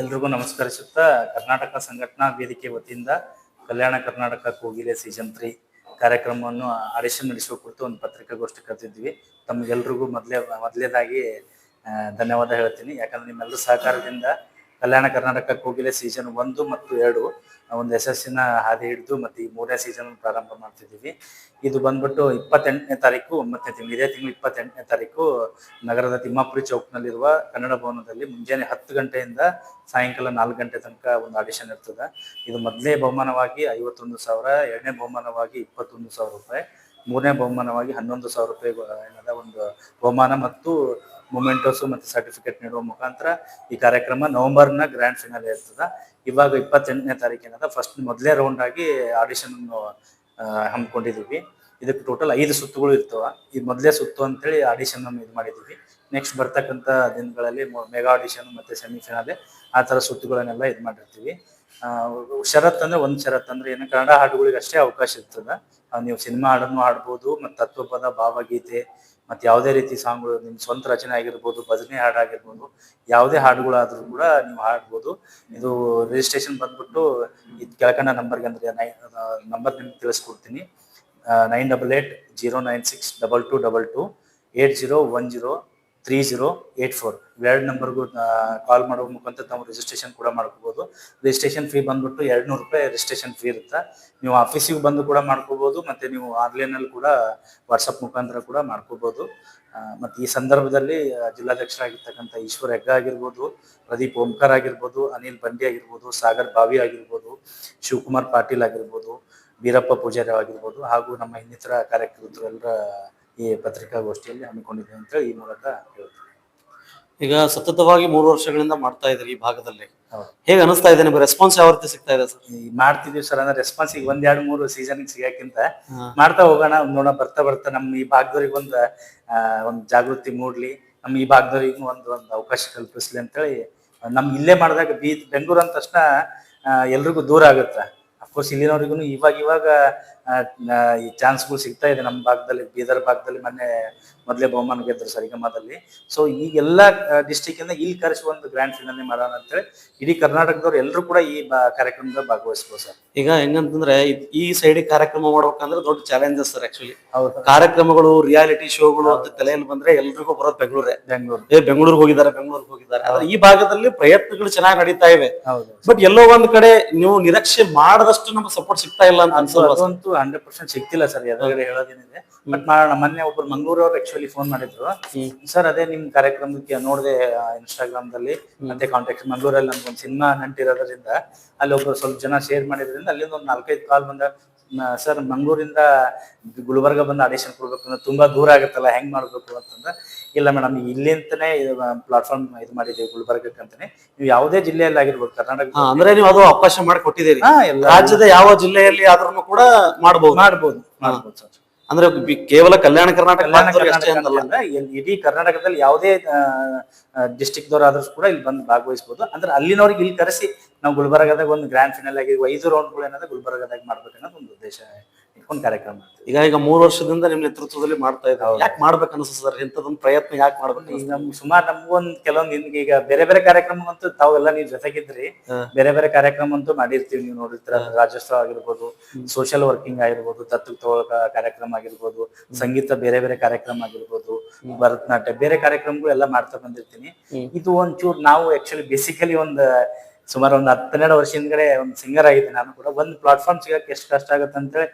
ಎಲ್ರಿಗೂ ನಮಸ್ಕರಿಸುತ್ತಾ ಕರ್ನಾಟಕ ಸಂಘಟನಾ ವೇದಿಕೆ ವತಿಯಿಂದ ಕಲ್ಯಾಣ ಕರ್ನಾಟಕ ಕೋಗಿಲೆ ಸೀಸನ್ ತ್ರೀ ಕಾರ್ಯಕ್ರಮವನ್ನು ಆಡಿಷನ್ ನಡೆಸುವ ಕುರಿತು ಒಂದು ಪತ್ರಿಕಾಗೋಷ್ಠಿ ಕರೆದಿದ್ವಿ ತಮಗೆಲ್ರಿಗೂ ಮೊದಲೇ, ಮೊದಲೇದಾಗಿ ಧನ್ಯವಾದ ಹೇಳ್ತೀನಿ. ಯಾಕಂದ್ರೆ ನಿಮ್ಮೆಲ್ಲರ ಸಹಕಾರದಿಂದ ಕಲ್ಯಾಣ ಕರ್ನಾಟಕ ಕೋಗಿಲೆ ಸೀಸನ್ ಒಂದು ಮತ್ತು ಎರಡು. ಒಂದು ಯಶಸ್ಸಿನ ಹಾದಿ ಹಿಡಿದು ಮತ್ತೆ ಈ ಮೂರನೇ ಸೀಸನ್ ಪ್ರಾರಂಭ ಮಾಡ್ತಿದ್ದೀವಿ. ಇದು ಬಂದ್ಬಿಟ್ಟು ಇಪ್ಪತ್ತೆಂಟನೇ ತಾರೀಕು ಒಂಬತ್ತನೇ ತಿಂಗಳು, ಇದೇ ತಿಂಗಳು ಇಪ್ಪತ್ತೆಂಟನೇ ತಾರೀಕು ನಗರದ ತಿಮ್ಮಾಪುರಿ ಚೌಕ್ನಲ್ಲಿರುವ ಕನ್ನಡ ಭವನದಲ್ಲಿ ಮುಂಜಾನೆ ಹತ್ತು ಗಂಟೆಯಿಂದ ಸಾಯಂಕಾಲ ನಾಲ್ಕು ಗಂಟೆ ತನಕ ಒಂದು ಆಡಿಷನ್ ಇರ್ತದೆ. ಇದು ಮೊದಲನೇ ಬಹುಮಾನವಾಗಿ ಐವತ್ತೊಂದು ಸಾವಿರ, ಎರಡನೇ ಬಹುಮಾನವಾಗಿ ಇಪ್ಪತ್ತೊಂದು ಸಾವಿರ ರೂಪಾಯಿ. ಮೂರನೇ ಬಹುಮಾನವಾಗಿ ಹನ್ನೊಂದು ಸಾವಿರ ರೂಪಾಯಿ ಏನದ ಒಂದು ಬಹುಮಾನ ಮತ್ತು ಮೊಮೆಂಟೋಸು ಮತ್ತು ಸರ್ಟಿಫಿಕೇಟ್ ನೀಡುವ ಮುಖಾಂತರ ಈ ಕಾರ್ಯಕ್ರಮ ನವೆಂಬರ್ನ ಗ್ರ್ಯಾಂಡ್ ಫಿನಾಲೆ ಇರ್ತದೆ. ಇವಾಗ ಇಪ್ಪತ್ತೆಂಟನೇ ತಾರೀಕಿನದ ಫಸ್ಟ್ ಮೊದಲೇ ರೌಂಡ್ ಆಗಿ ಆಡಿಷನ್ ಹಮ್ಮಿಕೊಂಡಿದ್ದೀವಿ ಇದಕ್ಕೆ ಟೋಟಲ್ ಐದು ಸುತ್ತುಗಳು ಇರ್ತವ. ಈ ಮೊದಲೇ ಸುತ್ತು ಅಂತೇಳಿ ಆಡಿಷನ್ ಇದು ಮಾಡಿದ್ದೀವಿ ನೆಕ್ಸ್ಟ್ ಬರ್ತಕ್ಕಂಥ ದಿನಗಳಲ್ಲಿ ಮೆಗಾ ಆಡಿಷನ್ ಮತ್ತು ಸೆಮಿಫಿನಾಲೆ ಆ ಥರ ಸುತ್ತುಗಳನ್ನೆಲ್ಲ ಇದು ಮಾಡಿರ್ತೀವಿ. ಷರತ್ ಅಂದ್ರೆ ಒಂದ್ ಷರತ್ ಅಂದ್ರೆ ಏನು ಕನ್ನಡ ಹಾಡುಗಳಿಗೆ ಅಷ್ಟೇ ಅವಕಾಶ ಇರ್ತದ. ನೀವು ಸಿನಿಮಾ ಹಾಡನ್ನು ಹಾಡ್ಬೋದು, ಮತ್ತು ತತ್ವಪದ ಭಾವಗೀತೆ, ಮತ್ತೆ ಯಾವುದೇ ರೀತಿ ಸಾಂಗ್ಗಳು ನಿಮ್ ಸ್ವಂತ ರಚನೆ ಆಗಿರ್ಬೋದು, ಭಜನೆ ಹಾಡಾಗಿರ್ಬೋದು, ಯಾವುದೇ ಹಾಡುಗಳಾದ್ರೂ ಕೂಡ ನೀವು ಹಾಡ್ಬೋದು. ಇದು ರಿಜಿಸ್ಟ್ರೇಷನ್ ಬಂದ್ಬಿಟ್ಟು ಇದು ಕೆಳಕಂಡ ನಂಬರ್ಗೆ ಅಂದ್ರೆ ನಂಬರ್ ನಿಮ್ಗೆ ತಿಳಿಸ್ಕೊಡ್ತೀನಿ. Nine double eight zero nine six double two double two eight zero one zero three zero eight four. ಎರಡು ನಂಬರ್ಗೂ ಕಾಲ್ ಮಾಡೋ ಮುಖಾಂತರ ತಾವು ರಿಜಿಸ್ಟ್ರೇಷನ್ ಕೂಡ ಮಾಡ್ಕೋಬಹುದು ರಿಜಿಸ್ಟ್ರೇಷನ್ ಫೀ ಬಂದ್ಬಿಟ್ಟು ಎರಡು ನೂರು ರೂಪಾಯಿ ರಿಜಿಸ್ಟ್ರೇಷನ್ ಫೀ ಇರುತ್ತೆ. ನೀವು ಆಫೀಸಿಗೆ ಬಂದು ಕೂಡ ಮಾಡ್ಕೋಬಹುದು ಮತ್ತೆ ನೀವು ಆನ್ಲೈನ್ ಅಲ್ಲಿ ಕೂಡ ವಾಟ್ಸಪ್ ಮುಖಾಂತರ ಕೂಡ ಮಾಡ್ಕೋಬಹುದು ಮತ್ತೆ ಈ ಸಂದರ್ಭದಲ್ಲಿ ಜಿಲ್ಲಾಧ್ಯಕ್ಷರಾಗಿರ್ತಕ್ಕಂಥ ಈಶ್ವರ್ ಹೆಗ್ಗ ಆಗಿರ್ಬೋದು, ಪ್ರದೀಪ್ ಓಂಕಾರ್ ಆಗಿರ್ಬೋದು, ಅನಿಲ್ ಬಂಡಿ ಆಗಿರ್ಬೋದು, ಸಾಗರ್ ಬಾವಿ ಆಗಿರ್ಬೋದು, ಶಿವಕುಮಾರ್ ಪಾಟೀಲ್ ಆಗಿರ್ಬೋದು, ವೀರಪ್ಪ ಪೂಜಾರಿ ಆಗಿರ್ಬೋದು, ಹಾಗೂ ನಮ್ಮ ಇನ್ನಿತರ ಕಾರ್ಯಕರ್ತರು ಎಲ್ಲರ ಈ ಪತ್ರಿಕಾಗೋಷ್ಠಿಯಲ್ಲಿ ಹಮ್ಮಿಕೊಂಡಿದ್ದೇವೆ ಅಂತ ಈ ಮೂಲಕ ಹೇಳ್ತೀನಿ ಈಗ ಸತತವಾಗಿ ಮೂರು ವರ್ಷಗಳಿಂದ ಮಾಡ್ತಾ ಇದ್ರಿ ಈ ಭಾಗದಲ್ಲಿ. ಹೇಗೆ ಅನಿಸ್ತಾ ಇದೆ ನಿಮ್ಗೆ? ರೆಸ್ಪಾನ್ಸ್ ಯಾವ ರೀತಿ ಸಿಗ್ತಾ ಇದೆ ಸರ್? ಈ ಮಾಡ್ತಿದೀವಿ ಸರ್ ಅಂದ್ರೆ ರೆಸ್ಪಾನ್ಸ್ ಈಗ ಒಂದೆರಡು ಎರಡು ಮೂರು ಸೀಸನ್ ಸಿಗಕ್ಕಿಂತ ಮಾಡ್ತಾ ಹೋಗೋಣ ನೋಡೋಣ ಬರ್ತಾ ಬರ್ತಾ ನಮ್ಮ ಈ ಭಾಗದವ್ರಿಗೆ ಒಂದು ಒಂದು ಒಂದ್ ಜಾಗೃತಿ ಮೂಡ್ಲಿ ನಮ್ಮ ಈ ಭಾಗದವ್ರಿಗೆ ಒಂದು ಒಂದು ಅವಕಾಶ ಕಲ್ಪಿಸ್ಲಿ ಅಂತೇಳಿ ನಮ್ ಇಲ್ಲೇ ಮಾಡಿದಾಗ ಬೀ ಬೆಂಗಳೂರು ಅಂದ ತಕ್ಷಣ ಎಲ್ರಿಗೂ ದೂರ ಆಗುತ್ತೆ. ಅಫ್ಕೋರ್ಸ್ ಇಲ್ಲಿನವ್ರಿಗೂ ಇವಾಗ ಇವಾಗ ಈ ಚಾನ್ಸ್ಗಳು ಸಿಗ್ತಾ ಇದೆ ನಮ್ಮ ಭಾಗದಲ್ಲಿ ಬೀದರ್ ಭಾಗದಲ್ಲಿ ಮೊನ್ನೆ ಮೊದಲೇ ಬಹುಮಾನ ಗೆದ್ದರು ಸರಿಗಮದಲ್ಲಿ. ಸೊ ಈಗೆಲ್ಲ ಡಿಸ್ಟಿಕ್ ಇಂದ ಇಲ್ಲಿ ಕರೆಸಿ ಒಂದು ಗ್ರ್ಯಾಂಡ್ ಫಿನಾಲೆ ಮಾಡೋಣ ಅಂತೇಳಿ ಇಡೀ ಕರ್ನಾಟಕದವ್ರು ಎಲ್ಲರೂ ಕೂಡ ಈ ಕಾರ್ಯಕ್ರಮದಲ್ಲಿ ಭಾಗವಹಿಸ್ಬೋದು ಸರ್. ಈಗ ಹೆಂಗಂತಂದ್ರೆ ಈ ಸೈಡ್ ಕಾರ್ಯಕ್ರಮ ಮಾಡ್ಬೇಕಂದ್ರೆ ದೊಡ್ಡ ಚಾಲೆಂಜಸ್ ಸರ್ ಆಕ್ಚುಲಿ ಕಾರ್ಯಕ್ರಮಗಳು ರಿಯಾಲಿಟಿ ಶೋಗಳು ಅಂತ ತಲೆಯಲ್ಲಿ ಬಂದ್ರೆ ಎಲ್ರಿಗೂ ಬರೋದು ಬೆಂಗಳೂರೆ. ಬೆಂಗಳೂರು. ಏ ಬೆಂಗಳೂರಿಗೆ ಹೋಗಿದ್ದಾರೆ ಬೆಂಗಳೂರಿಗೆ ಹೋಗಿದ್ದಾರೆ. ಆದ್ರೆ ಈ ಭಾಗದಲ್ಲಿ ಪ್ರಯತ್ನಗಳು ಚೆನ್ನಾಗಿ ನಡೀತಾ ಇವೆ. ಹೌದು ಬಟ್ ಎಲ್ಲೋ ಒಂದ್ ಕಡೆ ನೀವು ನಿರೀಕ್ಷೆ ಮಾಡದಷ್ಟು ನಮ್ಗೆ ಸಪೋರ್ಟ್ ಸಿಗ್ತಾ ಇಲ್ಲ ಅಂತ ಅನ್ಸೋದು ಹಂಡ್ರೆಡ್ ಪರ್ಸೆಂಟ್ ಸಿಗ್ತಿಲ್ಲ ಸರ್ ಎದುರುಗಡೆ ಹೇಳೋದೇನಿದೆ ಬಟ್ ಮಾಡೋಣ ಮೊನ್ನೆ ಒಬ್ರು ಮಂಗಳೂರವ್ರು ಆಕ್ಚುಲಿ ಫೋನ್ ಮಾಡಿದ್ರು. ಸರ್ ಅದೇ ನಿಮ್ ಕಾರ್ಯಕ್ರಮಕ್ಕೆ ನೋಡಿದೆ ಇನ್ಸ್ಟಾಗ್ರಾಮ್ ದಲ್ಲಿ ಮತ್ತೆ ಕಾಂಟ್ಯಾಕ್ಟ್ ಮಂಗಳೂರಲ್ಲಿ ಒಂದು ಸಿನಿಮಾ ನಂಟಿರೋದ್ರಿಂದ ಅಲ್ಲಿ ಒಬ್ರು ಸ್ವಲ್ಪ ಜನ ಶೇರ್ ಮಾಡಿದ್ರಿಂದ ಅಲ್ಲಿಂದ ಒಂದು ನಾಲ್ಕೈದು ಕಾಲ್ ಬಂದ ಸರ್ ಮಂಗಳೂರಿಂದ ಗುಲ್ಬರ್ಗ ಬಂದು ಆಡಿಷನ್ ಕೊಡ್ಬೇಕು ಅಂದ್ರೆ ತುಂಬಾ ದೂರ ಆಗುತ್ತಲ್ಲ ಹೆಂಗ್ ಮಾಡ್ಬೇಕು ಅಂತಂದ್ರೆ? ಇಲ್ಲ ಮೇಡಮ್ ಇಲ್ಲಿಂದನೇ ಪ್ಲಾಟ್ಫಾರ್ಮ್ ಇದು ಮಾಡಿದ್ದೀವಿ ಗುಲ್ಬರ್ಗಕ್ಕೆ ಅಂತಾನೆ. ನೀವು ಯಾವುದೇ ಜಿಲ್ಲೆಯಲ್ಲಿ ಆಗಿರ್ಬೋದು ಕರ್ನಾಟಕ ಅಂದ್ರೆ ನೀವು ಅದು ಅವಕಾಶ ಮಾಡಿ ಕೊಟ್ಟಿದ್ದೀರಿ ರಾಜ್ಯದ ಯಾವ ಜಿಲ್ಲೆಯಲ್ಲಿ ಆದ್ರೂ ಕೂಡ ಮಾಡಬಹುದು ಮಾಡ್ಬೋದು ಮಾಡಬಹುದು ಸರ್. ಅಂದ್ರೆ ಕೇವಲ ಕಲ್ಯಾಣ ಕರ್ನಾಟಕ ಇಡೀ ಕರ್ನಾಟಕದಲ್ಲಿ ಯಾವುದೇ ಡಿಸ್ಟಿಕ್ ದವರಾದ್ರೂ ಕೂಡ ಇಲ್ಲಿ ಬಂದು ಭಾಗವಹಿಸಬಹುದು ಅಂದ್ರೆ ಅಲ್ಲಿನವ್ರಿಗೆ ಇಲ್ಲಿ ಕರೆಸಿ ನಾವು ಗುಲ್ಬರ್ಗದಾಗ ಒಂದು ಗ್ರ್ಯಾಂಡ್ ಫಿನಲ್ ಆಗಿ ಐದು ರೌಂಡ್ಗಳು ಏನಾದ್ರೆ ಗುಲ್ಬರ್ಗದಾಗ ಮಾಡ್ಬೇಕು ಅನ್ನೋದು ಒಂದು ಉದ್ದೇಶ. ಇಟ್ಕೊಂಡು ಕಾರ್ಯಕ್ರಮ. ಈಗ ಈಗ ಮೂರು ವರ್ಷದಿಂದ ನಿಮ್ಮ ನೇತೃತ್ವದಲ್ಲಿ ಮಾಡ್ತಾ ಇದ್ದಾರೆ ಯಾಕೆ ಮಾಡ್ಬೇಕು ಅನ್ಸುತ್ತೆ ಸರ್? ಇಂಥದೊಂದು ಪ್ರಯತ್ನ ಯಾಕೆ ಮಾಡ್ಬೇಕು ನಮ್ ಸುಮಾರು ನಮ್ಗೊಂದ್ ಕೆಲವೊಂದು ನಿಮ್ಗೆ ಈಗ ಬೇರೆ ಬೇರೆ ಕಾರ್ಯಕ್ರಮ ಅಂತೂ ತಾವೆಲ್ಲ ನೀವು ಜೊತೆಗಿದ್ರಿ. ಬೇರೆ ಬೇರೆ ಕಾರ್ಯಕ್ರಮ ಅಂತೂ ಮಾಡಿರ್ತೀವಿ ನೀವು ನೋಡಿರ್ತೀರ. ರಾಜ್ಯೋತ್ಸವ ಆಗಿರ್ಬೋದು ಸೋಷಿಯಲ್ ವರ್ಕಿಂಗ್ ಆಗಿರ್ಬೋದು ತತ್ವ ತಗೊಳ್ಳೋ ಕಾರ್ಯಕ್ರಮ ಆಗಿರ್ಬೋದು ಸಂಗೀತ ಬೇರೆ ಬೇರೆ ಕಾರ್ಯಕ್ರಮ ಆಗಿರ್ಬೋದು ಭರತನಾಟ್ಯ ಬೇರೆ ಕಾರ್ಯಕ್ರಮಗಳು ಎಲ್ಲ ಮಾಡ್ತಾ ಬಂದಿರ್ತೀನಿ. ಇದು ಒಂಚೂರು ನಾವು ಆಕ್ಚುಲಿ ಬೇಸಿಕಲಿ ಒಂದ್ ಸುಮಾರು ಒಂದು ಹತ್ತೆರಡು ವರ್ಷ ಹಿಂದ್ಗಡೆ ಒಂದು ಸಿಂಗರ್ ಆಗಿದೆ ನಾನು ಕೂಡ. ಒಂದು ಪ್ಲಾಟ್ಫಾರ್ಮ್ ಸಿಗಕ್ಕೆ ಎಷ್ಟು ಕಷ್ಟ ಆಗುತ್ತೆ ಅಂತೇಳಿ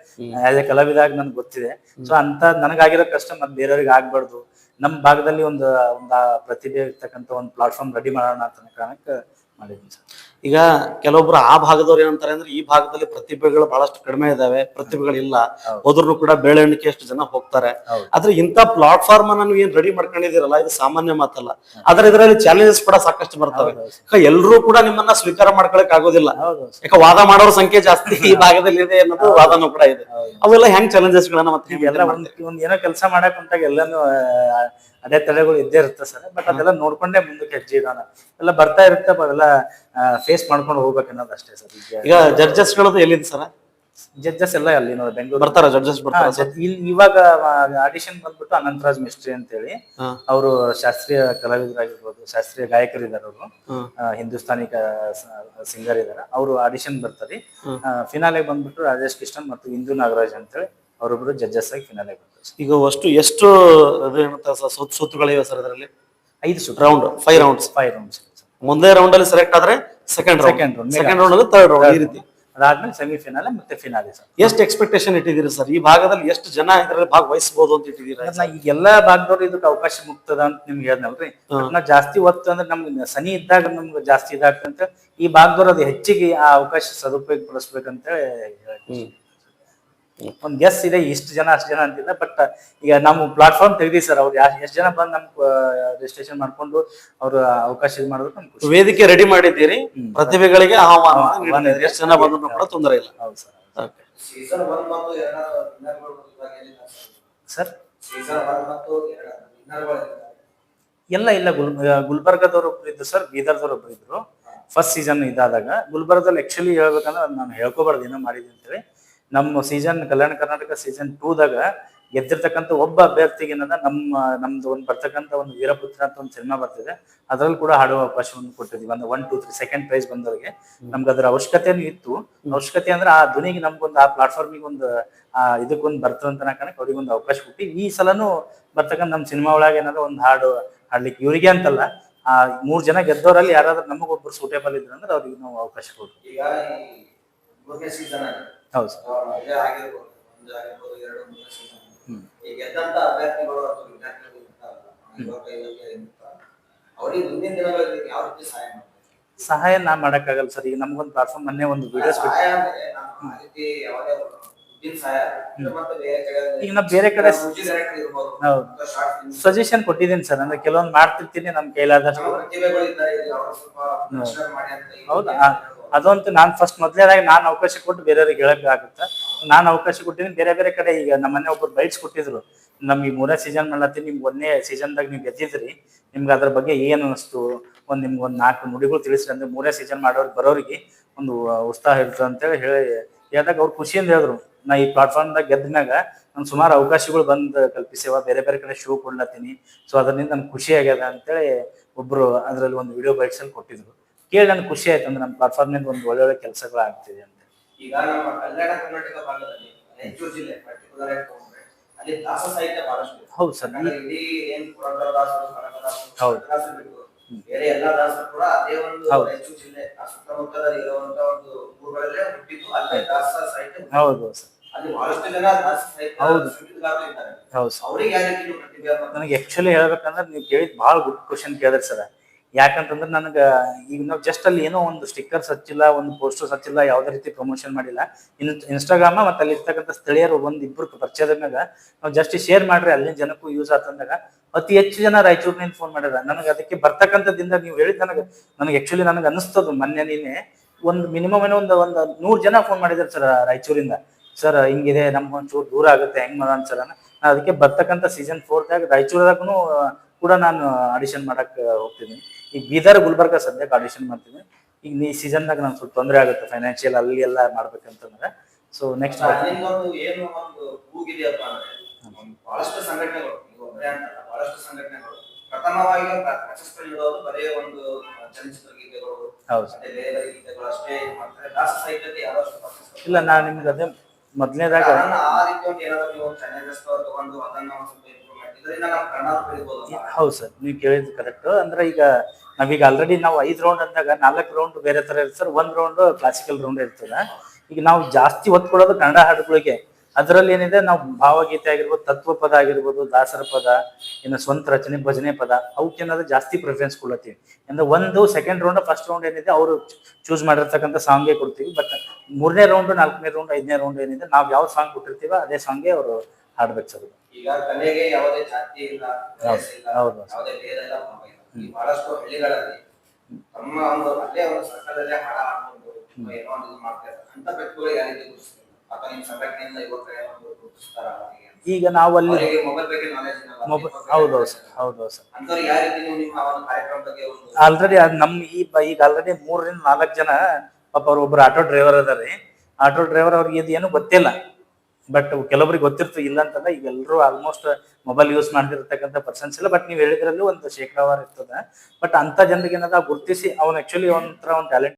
ಆಸ್ ಎ ಕಲಾವಿದಾಗ ನನ್ಗೆ ಗೊತ್ತಿದೆ. ಸೊ ಅಂತ ನನಗಾಗಿರೋ ಕಷ್ಟ ಮತ್ತೆ ಬೇರೆಯವ್ರಿಗೆ ಆಗ್ಬಾರ್ದು. ನಮ್ಮ ಭಾಗದಲ್ಲಿ ಒಂದು ಒಂದು ಪ್ರತಿಭೆ ಇರ್ತಕ್ಕಂಥ ಒಂದು ಪ್ಲಾಟ್ಫಾರ್ಮ್ ರೆಡಿ ಮಾಡೋಣ ಅಂತ ಕಾರಣಕ್ಕೆ ಮಾಡಿದ್ದೀನಿ ಸರ್. ಈಗ ಕೆಲವೊಬ್ರು ಆ ಭಾಗದವ್ರು ಏನಂತಾರೆ ಅಂದ್ರೆ ಈ ಭಾಗದಲ್ಲಿ ಪ್ರತಿಭೆಗಳು ಬಹಳಷ್ಟು ಕಡಿಮೆ ಇದಾವೆ ಪ್ರತಿಭೆಗಳಿಲ್ಲ. ಇಲ್ಲ ಹೋದ್ರು ಕೂಡ ಬೆಳವಣಿಗೆ ಎಷ್ಟು ಜನ ಹೋಗ್ತಾರೆ. ಆದ್ರೆ ಇಂತ ಪ್ಲಾಟ್ಫಾರ್ಮ್ ಅನ್ನ ನೀವು ಏನ್ ರೆಡಿ ಮಾಡ್ಕೊಂಡಿದ್ದೀರಲ್ಲ ಇದು ಸಾಮಾನ್ಯ ಮಾತಲ್ಲ. ಆದ್ರೆ ಇದರಲ್ಲಿ ಚಾಲೆಂಜಸ್ ಕೂಡ ಸಾಕಷ್ಟು ಬರ್ತವೆ. ಹೌದು. ಎಲ್ಲರೂ ಕೂಡ ನಿಮ್ಮನ್ನ ಸ್ವೀಕಾರ ಮಾಡ್ಕೊಳಕ್ ಆಗೋದಿಲ್ಲ. ಯಾಕ ವಾದ ಮಾಡೋರ ಸಂಖ್ಯೆ ಜಾಸ್ತಿ ಈ ಭಾಗದಲ್ಲಿ ಇದೆ ಅನ್ನೋದು ವಾದನೂ ಕೂಡ ಇದೆ. ಅವೆಲ್ಲ ಹೆಂಗ್ ಚಾಲೆಂಜಸ್ ಗಳನ್ನ ಮತ್ತೆ ಏನೋ ಕೆಲಸ ಮಾಡಕ್ ಅಂತಾಗ ಎಲ್ಲಾನು ಆ, ತಲೆಗಳು ಇದ್ದೇ ಇರುತ್ತೆ ಸರ್. ಬಟ್ ಅದೆಲ್ಲ ನೋಡ್ಕೊಂಡೇ ಮುಂದಕ್ಕೆ ಹೆಜ್ಜೆ ಇದಾನ ಎಲ್ಲ ಬರ್ತಾ ಇರುತ್ತೆ ಅವೆಲ್ಲ ಫೇಸ್ ಮಾಡ್ಕೊಂಡು ಹೋಗ್ಬೇಕು ಅನ್ನೋದು ಅಷ್ಟೇ ಸರ್. ಈಗ ಜಡ್ಜಸ್ ಗಳದ್ದು ಎಲ್ಲಿದೆ ಸರ್? ಜಡ್ಜಸ್ ಎಲ್ಲ ಅಲ್ಲಿ ನೋಡಿ ಬೆಂಗಳೂರು ಬರ್ತಾರ ಜಡ್ಜಸ್ ಬರ್ತಾರ ಇಲ್ಲಿ ಇವಾಗ ಆಡಿಷನ್ ಬಂದ್ಬಿಟ್ಟು ಅನಂತರಾಜ್ ಮಿಸ್ಟ್ರಿ ಅಂತ ಹೇಳಿ. ಅವರು ಶಾಸ್ತ್ರೀಯ ಕಲಾವಿದರಾಗಿರ್ಬೋದು ಶಾಸ್ತ್ರೀಯ ಗಾಯಕರಿದ್ದಾರೆ ಅವರು. ಹಿಂದೂಸ್ತಾನಿ ಸಿಂಗರ್ ಇದಾರೆ ಅವರು ಆಡಿಷನ್ ಬರ್ತಾರೆ. ಫಿನಾಲೆಗೆ ಫಿನಾಲೆ ಬಂದ್ಬಿಟ್ಟು ರಾಜೇಶ್ ಕೃಷ್ಣನ್ ಮತ್ತು ಇಂದು ನಾಗರಾಜ್ ಅಂತೇಳಿ. ಅವರೊಬ್ರು ಜಡ್ಜಸ್ ಆಗಿ ಫಿನಾಲೆ ಈಗ ಅಷ್ಟು ಎಷ್ಟು ಅದು ಏನಂತ ಸರ್ ಅದರಲ್ಲಿ? ಐದು ಸುತ್ತು. Round five rounds five rounds ಮುಂದೆ ರೌಂಡ್ ಅಲ್ಲಿ ಸೆಲೆಕ್ಟ್ ಆದ್ರೆ ಸೆಕೆಂಡ್ ರೌಂಡ್ ಸೆಕೆಂಡ್ ರೌಂಡ್ ಅಲ್ಲಿ ಥರ್ಡ್ ರೌಂಡ್ ಈ ರೀತಿ. ಅದಾದ್ಮೇಲೆ ಸೆಮಿಫೈನಲ್ ಮತ್ತೆ ಫಿನಾಲೆ ಸರ್. ಎಷ್ಟು ಎಕ್ಸ್ಪೆಕ್ಟೇಷನ್ ಇಟ್ಟಿದ್ದೀರಿ ಸರ್ ಈ ಭಾಗದಲ್ಲಿ ಎಷ್ಟು ಜನ ಇದರಲ್ಲಿ ಭಾಗವಹಿಸಬಹುದು ಅಂತ ಇಟ್ಟಿದ್ದೀರಾ? ಈಗ ಎಲ್ಲಾ ಭಾಗದವ್ರು ಇದಕ್ಕೆ ಅವಕಾಶ ಮುಕ್ತದ ಅಂತ ನಿಮ್ಗೆ ಹೇಳ್ದಲ್ರಿ ಜಾಸ್ತಿ ಒತ್ತು ಅಂದ್ರೆ ನಮ್ಗೆ ಸನಿ ಇದ್ದಾಗ ನಮ್ಗೆ ಜಾಸ್ತಿ ಇದಾಗ್ತಂತ ಈ ಭಾಗದವ್ರು ಅದು ಹೆಚ್ಚಿಗೆ ಆ ಅವಕಾಶ ಸದುಪಯೋಗ ಪಡಿಸ್ಬೇಕಂತ ಹ್ಮ್. ಒಂದ್ ಎಸ್ ಇದೆ ಇಷ್ಟು ಜನ ಅಷ್ಟು ಜನ ಅಂತಿಲ್ಲ ಬಟ್ ಈಗ ನಮ್ಮ ಪ್ಲಾಟ್ಫಾರ್ಮ್ ತೆಗ್ದಿ ಸರ್ ಅವ್ರು. ಎಷ್ಟು ಜನ ಬಂದು ನಮ್ ರಿಜಿಸ್ಟ್ರೇಷನ್ ಮಾಡ್ಕೊಂಡು ಅವ್ರ ಅವಕಾಶ ಇದು ಮಾಡಿದ್ರು ನಮ್ಗೆ ವೇದಿಕೆ ರೆಡಿ ಮಾಡಿದ್ದೀರಿ. ಪ್ರತಿಭೆಗಳಿಗೆ ಆಹ್ವಾನ. ಎಷ್ಟು ಜನ ಬಂದ್ರು ಕೂಡ ತೊಂದರೆ ಇಲ್ಲ. ಹೌದು ಸರ್ ಸರ್ ಎಲ್ಲ ಇಲ್ಲ ಗುಲ್ ಗುಲ್ಬರ್ಗದವ್ರು ಒಬ್ರು ಇದ್ರು ಸರ್ ಬೀದರ್ದವ್ರು ಒಬ್ರು ಇದ್ರು. ಫಸ್ಟ್ ಸೀಸನ್ ಇದಾದಾಗ ಗುಲ್ಬರ್ಗದಲ್ಲಿ ಆಕ್ಚುಲಿ ಹೇಳ್ಬೇಕಂದ್ರೆ ಅದ್ ನಾನು ಹೇಳ್ಕೊಬಾರ್ದು ಏನೋ ಮಾಡಿದ್ದೀನಿ ಅಂತೇಳಿ. ನಮ್ಮ ಸೀಸನ್ ಕಲ್ಯಾಣ ಕರ್ನಾಟಕ ಸೀಸನ್ ಟೂದಾಗ ಗೆದ್ದಿರ್ತಕ್ಕಂತ ಒಬ್ಬ ಅಭ್ಯರ್ಥಿಗೆ ಏನದ ನಮ್ಮ ನಮ್ದು ಒಂದು ಬರ್ತಕ್ಕಂತ ಒಂದು ವೀರಪುತ್ರ ಅಂತ ಒಂದು ಸಿನಿಮಾ ಬರ್ತಿದೆ. ಅದ್ರಲ್ಲಿ ಕೂಡ ಹಾಡುವ ಅವಕಾಶವನ್ನು ಕೊಟ್ಟಿದ್ವಿ ಒಂದು one two three second prize ಬಂದವರಿಗೆ. ನಮ್ಗೆ ಅದ್ರ ಅವಶ್ಯಕತೆನೂ ಇತ್ತು. ಅವಶ್ಯಕತೆ ಅಂದ್ರೆ ಆ ಧ್ವನಿಗೆ ನಮ್ಗೊಂದು ಆ ಪ್ಲಾಟ್ಫಾರ್ಮಿಗೆ ಒಂದು ಆ ಇದಕ್ಕೊಂದು ಬರ್ತದಂತ ಕಾರಣಕ್ಕೆ ಅವ್ರಿಗೆ ಒಂದು ಅವಕಾಶ ಕೊಟ್ಟು ಈ ಸಲನೂ ಬರ್ತಕ್ಕಂಥ ನಮ್ಮ ಸಿನಿಮಾ ಒಳಗೆ ಏನಾದ್ರು ಒಂದು ಹಾಡು ಹಾಡ್ಲಿಕ್ಕೆ ಇವರಿಗೆ ಅಂತಲ್ಲ ಆ ಮೂರ್ ಜನ ಗೆದ್ದವರಲ್ಲಿ ಯಾರಾದ್ರೂ ನಮಗೊಬ್ರು ಸೂಟೇಬಲ್ ಇದ್ರು ಅಂದ್ರೆ ಅವ್ರಿಗೆ ನಾವು ಅವಕಾಶ ಕೊಡ್ತೀವಿ. ಹೌದು. ಸರ್ ಸಹಾಯ ನಾ ಮಾಡಕ್ಕಾಗಲ್ಲ ಸರ್. ಈಗ ನಮ್ಗೊಂದು ಪ್ಲಾಟ್ಫಾರ್ಮ್ ಮೊನ್ನೆ ಒಂದು ವಿಡಿಯೋಸ್ ಈಗ ನಾ ಬೇರೆ ಕಡೆ ಹೌದು. ಸಜೆಷನ್ ಕೊಟ್ಟಿದ್ದೀನಿ ಸರ್. ಅಂದ್ರೆ ಕೆಲವೊಂದು ಮಾಡ್ತಿರ್ತೀನಿ ನಮ್ ಕೈಲಾದಷ್ಟು. ಹೌದಾ. ಅದಂತೂ ನಾನು ಫಸ್ಟ್ ಮೊದಲೇದಾಗಿ ನಾನು ಅವಕಾಶ ಕೊಟ್ಟು ಬೇರೆಯವ್ರಿಗೆ ಆಗುತ್ತೆ. ನಾನು ಅವಕಾಶ ಕೊಟ್ಟಿದ್ದೀನಿ ಬೇರೆ ಬೇರೆ ಕಡೆ ಈಗ ನಮ್ಮ ಮನೆ ಒಬ್ರು ಬೈಟ್ಸ್ ಕೊಟ್ಟಿದ್ರು. ನಮ್ಗೆ ಮೂರನೇ ಸೀಸನ್ ಮಾಡತ್ತೀನಿ ನಿಮ್ಗೆ ಒಂದೇ ಸೀಸನ್ದಾಗ ನೀವು ಗೆದ್ದಿದ್ರಿ. ನಿಮ್ಗೆ ಅದ್ರ ಬಗ್ಗೆ ಏನು ಅನಿಸ್ತು? ಒಂದು ನಿಮ್ಗೆ ಒಂದು ನಾಲ್ಕು ನುಡಿಗಳು ತಿಳಿಸ್ರಿ ಅಂದ್ರೆ ಮೂರನೇ ಸೀಸನ್ ಮಾಡೋರಿಗೆ ಬರೋರಿಗೆ ಒಂದು ಉತ್ಸಾಹ ಇರ್ತದೆ ಅಂತೇಳಿ ಹೇಳಿ ಹೇಳಿದಾಗ ಅವ್ರು ಖುಷಿಯಿಂದ ಹೇಳಿದ್ರು. ನಾ ಈ ಪ್ಲಾಟ್ಫಾರ್ಮ್ದಾಗ ಗೆದ್ದ ಮ್ಯಾಗ ನಂಗೆ ಸುಮಾರು ಅವಕಾಶಗಳು ಬಂದು ಕಲ್ಪಿಸ್ಯವ ಬೇರೆ ಬೇರೆ ಕಡೆ ಶೋ ಕೊಡ್ಲತ್ತೀನಿ. ಸೊ ಅದರಿಂದ ನನ್ಗೆ ಖುಷಿ ಆಗ್ಯದ ಅಂತೇಳಿ ಒಬ್ರು ಅದ್ರಲ್ಲಿ ಒಂದು ವಿಡಿಯೋ ಬೈಟ್ಸ್ ಅಲ್ಲಿ ಕೊಟ್ಟಿದ್ರು. ಕೇಳಿ ನನ್ಗೆ ಖುಷಿ ಆಯ್ತು ಅಂದ್ರೆ ನಮ್ಮ ಪ್ಲಾಟ್ಫಾರ್ಮ್ನಿಂದ ಒಂದು ಒಳ್ಳೆ ಒಳ್ಳೆ ಕೆಲಸಗಳು ಆಗ್ತಿದೆ ಅಂತ. ಈಗ ನಮ್ಮ ಕಲ್ಯಾಣ ಕರ್ನಾಟಕ ಭಾಗದಲ್ಲಿ ರಾಯಚೂರು ಜಿಲ್ಲೆ ಪರ್ಟಿಕ್ಯುಲರ್ ಆಗಿ ತಗೊಂಡ್ರೆ ಅಲ್ಲಿ ದಾಸ ಸಾಹಿತ್ಯ ಬಹಳಷ್ಟು ಹೌದು ಸರ್. ಯಾಕಂದ್ರೆ ಇಡೀ ಏನ್ ಪುರಂದರದಾಸರು ಕನಕದಾಸರು ಹೌದು. ಕನಕದಾಸರು ಬಿಟ್ಟು ಬೇರೆ ಎಲ್ಲಾ ದಾಸರು ಕೂಡ ಅದೇ ಒಂದು ಹೌದು. ರಾಯಚೂರು ಜಿಲ್ಲೆ ಆ ಸುತ್ತಮುತ್ತದಲ್ಲಿ ಇರುವಂತ ಒಂದು ಊರುಗಳಲ್ಲೇ ಹುಟ್ಟಿದ್ದು ಅಲ್ಲೇ ದಾಸ ಸಾಹಿತ್ಯ ಹೌದು ಸರ್. ಅಲ್ಲಿ ಬಹಳಷ್ಟು ಜನ ದಾಸ ಸಾಹಿತ್ಯ ಹೌದು. ಸಂಗೀತಗಾರರು ಇದ್ದಾರೆ. ಹೌದು ಸರ್. ಅವ್ರಿಗೆ ಯಾವ ರೀತಿ ನೀವು ಪ್ರತಿಭೆ ನನಗೆ ಆಕ್ಚುಲಿ ಹೇಳ್ಬೇಕಂದ್ರೆ ನೀವು ಕೇಳಿದ್ ಭಾಳ ಗುಡ್ ಕ್ವಶನ್ ಕೇಳಿದ್ರಿ ಸರ್. ಯಾಕಂತಂದ್ರೆ ನನಗೆ ಈಗ ನಾವು ಜಸ್ಟ್ ಅಲ್ಲಿ ಏನೋ ಒಂದು ಸ್ಟಿಕ್ಕರ್ಸ್ ಹಚ್ಚಿಲ್ಲ, ಒಂದು ಪೋಸ್ಟರ್ಸ್ ಹಚ್ಚಿಲ್ಲ, ಯಾವುದೇ ರೀತಿ ಪ್ರಮೋಷನ್ ಮಾಡಿಲ್ಲ. ಇನ್ ಇನ್ಸ್ಟಾಗ್ರಾಮ ಮತ್ತೆ ಅಲ್ಲಿ ಇರ್ತಕ್ಕಂಥ ಸ್ಥಳೀಯರು ಒಂದು ಇಬ್ಬರು ಪರಿಚಯದ ಮ್ಯಾಗ ನಾವು ಜಸ್ಟ್ ಶೇರ್ ಮಾಡ್ರಿ, ಅಲ್ಲಿನ ಜನಕ್ಕೂ ಯೂಸ್ ಆತಂದಾಗ ಅತಿ ಹೆಚ್ಚು ಜನ ರಾಯಚೂರಿನಿಂದ ಫೋನ್ ಮಾಡ್ಯಾರ. ನನಗೆ ಅದಕ್ಕೆ ಬರ್ತಕ್ಕಂಥದ್ದಿಂದ ನೀವು ಹೇಳಿದ ನನಗೆ ನನಗೆ ಆಕ್ಚುಲಿ ನನಗೆ ಅನಿಸ್ತದ್ದು ಮೊನ್ನೆ ನೀನೆ ಒಂದು ಮಿನಿಮಮ್ ಏನೋ ಒಂದು ಒಂದು ನೂರು ಜನ ಫೋನ್ ಮಾಡಿದಾರೆ ಸರ್ ರಾಯಚೂರಿಂದ. ಸರ್, ಹಿಂಗಿದೆ ನಮ್ಗೆ ಒಂಚೂರು ದೂರ ಆಗುತ್ತೆ, ಹೆಂಗ್ ಮಾಡೋಣ ಸರ್? ಅದಕ್ಕೆ ಬರ್ತಕ್ಕಂಥ ಸೀಸನ್ ಫೋರ್ದಾಗ ರಾಯಚೂರದಾಗೂ ಕೂಡ ನಾನು ಆಡಿಷನ್ ಮಾಡಕ್ ಹೋಗ್ತೀನಿ. ಈಗ ಬೀದರ್ ಗುಲ್ಬರ್ಗ ಸದ್ಯಕ್ಕೆ ಆಡಿಷನ್ ಮಾಡ್ತೀನಿ. ಈಗ ಈ ಸೀಸನ್ದಾಗ ನಂಗೆ ಸ್ವಲ್ಪ ತೊಂದರೆ ಆಗುತ್ತೆ ಫೈನಾನ್ಷಿಯಲ್ ಅಲ್ಲಿ ಎಲ್ಲ ಮಾಡ್ಬೇಕಂತಂದ್ರೆ. ಸೊ ನೆಕ್ಸ್ಟ್ ಏನು ಒಂದು ಕೂಗಿದೆಯಪ್ಪ ಅಂದ್ರೆ ಒಂದು ಬಹಳಷ್ಟು ಸಂಘಟನೆಗಳು ಬಹಳಷ್ಟು ಸಂಘಟನೆಗಳು ಪ್ರಥಮವಾಗಿ ಪ್ರ- ಪ್ರಶಸ್ತಿ ನೀಡೋದು ಬರೀ ಒಂದು ಚಲನಚಿತ್ರ ಗೀತೆಗಳು ಗೀತೆಗಳು ಅಷ್ಟೇ ಮಾಡ್ತಾರೆ ದಾಸ ಸಾಹಿತ್ಯಕ್ಕೆ ಇಲ್ಲ ನಾನು ನಿಮ್ಗೆ ಅದೇ ಮೊದಲನೇದಾಗ ಆ ರೀತಿ ಒಂದು ಏನಾದ್ರು ನೀವು ಚಾಲೆಂಜಸ್ ತಗೊಂಡು ಅದನ್ನ ಹೌದು ಸರ್, ನೀವು ಕೇಳಿದ್ದು ಕರೆಕ್ಟ್ ಅಂದ್ರೆ ಈಗ ನಾವೀಗ ಆಲ್ರೆಡಿ ನಾವು ಐದು ರೌಂಡ್ ಅಂದಾಗ ನಾಲ್ಕು ರೌಂಡ್ ಬೇರೆ ತರ ಇರುತ್ತೆ ಸರ್, ಒಂದ್ ರೌಂಡ್ ಕ್ಲಾಸಿಕಲ್ ರೌಂಡ್ ಇರ್ತದೆ. ಈಗ ನಾವು ಜಾಸ್ತಿ ಒತ್ತು ಕೊಡೋದು ಕನ್ನಡ ಹಾಡುಗಳಿಗೆ. ಅದರಲ್ಲಿ ಏನಿದೆ, ನಾವು ಭಾವಗೀತೆ ಆಗಿರ್ಬೋದು, ತತ್ವ ಪದ ಆಗಿರ್ಬೋದು, ದಾಸರ ಪದ, ಇನ್ನು ಸ್ವಂತ ರಚನೆ, ಭಜನೆ ಪದ ಅವಕ್ಕೇನಾದ್ರೂ ಜಾಸ್ತಿ ಪ್ರಿಫರೆನ್ಸ್ ಕೊಡ್ಲತ್ತೀವಿ ಅಂದ್ರೆ ಒಂದು ಸೆಕೆಂಡ್ ರೌಂಡ್ ಫಸ್ಟ್ ರೌಂಡ್ ಏನಿದೆ, ಅವರು ಚೂಸ್ ಮಾಡಿರ್ತಕ್ಕಂಥ ಸಾಂಗೇ ಕೊಡ್ತೀವಿ. ಬಟ್ ಮೂರನೇ ರೌಂಡ್ ನಾಲ್ಕನೇ ರೌಂಡ್ ಐದನೇ ರೌಂಡ್ ಏನಿದೆ, ನಾವು ಯಾವ ಸಾಂಗ್ ಕೊಟ್ಟಿರ್ತೀವ ಅದೇ ಸಾಂಗೇ ಅವರು ಹಾಡ್ಬೇಕು ಸರ್. ಈಗ ಕಲೆಗೆ ಯಾವುದೇ ಜಾತಿ ಇಲ್ಲ ಹೌದು. ಯಾವುದೇ ಭೇದ ಇಲ್ಲ ಭಾವ ಇಲ್ಲ ಈ ಬಹಳಷ್ಟು ಹಳ್ಳಿಗಳಲ್ಲಿ ತಮ್ಮ ಒಂದು ಅಲ್ಲೇ ಒಂದು ಸರ್ಕಲಲ್ಲೇ ಹಾಡ ಹಾಕೊಂಡು ಏನೋ ಒಂದು ಇದು ಮಾಡ್ತಾ ಇರ್ತಾರೆ ಅಂತ ವ್ಯಕ್ತಿಗಳು ಯಾರಿಗೆ ಗುರುತಿಸ್ತಾರೆ ಅಥವಾ ನಿಮ್ ಸಂಘಟನೆಯಿಂದ ಯುವಕ ಏನಾದ್ರು ಗುರುತಿಸ್ತಾರ ಅವರಿಗೆ ಈಗ ನಾವು ಅಲ್ಲಿ ಅವರಿಗೆ ಮೊಬೈಲ್ ಬಗ್ಗೆ ನಾಲೆಜ್ ಮೊಬೈಲ್ ಹೌದು ಸರ್ ಹೌದು ಸರ್. ಅಂತವ್ರಿಗೆ ಯಾವ ರೀತಿ ನೀವು ನಿಮ್ಮ ಒಂದು ಕಾರ್ಯಕ್ರಮ ಬಗ್ಗೆ ಒಂದು ಆಲ್ರೆಡಿ ನಮ್ ಈ ಬ- ಈಗ ಆಲ್ರೆಡಿ ಮೂರರಿಂದ ನಾಲ್ಕು ಜನ ಪಾಪ ಅವ್ರ ಒಬ್ರು ಆಟೋ ಡ್ರೈವರ್ ಅದಾರಿ. ಆಟೋ ಡ್ರೈವರ್ ಅವ್ರಿಗೆ ಇದು ಏನು ಗೊತ್ತಿಲ್ಲ. ಬಟ್ ಕೆಲವರಿಗೆ ಗೊತ್ತಿರ್ತು ಇಲ್ಲ ಅಂತಂದ್ರೆ ಈಗ ಎಲ್ಲರೂ ಆಲ್ಮೋಸ್ಟ್ ಮೊಬೈಲ್ ಯೂಸ್ ಮಾಡ್ತಿರ್ತಕ್ಕಂಥ ಪರ್ಸನ್ಸ್ ಇಲ್ಲ. ಬಟ್ ನೀವು ಹೇಳಿದ್ರಲ್ಲಿ ಒಂದು ಶೇಕಡಾವಾರು ಇರ್ತದೆ. ಬಟ್ ಅಂತ ಜನರಿಗೆ ಏನದ ಗುರುತಿಸಿ, ಅವ್ನು ಆಕ್ಚುಲಿ ಒಂಥರ ಒಂದು ಟ್ಯಾಲೆಂಟ್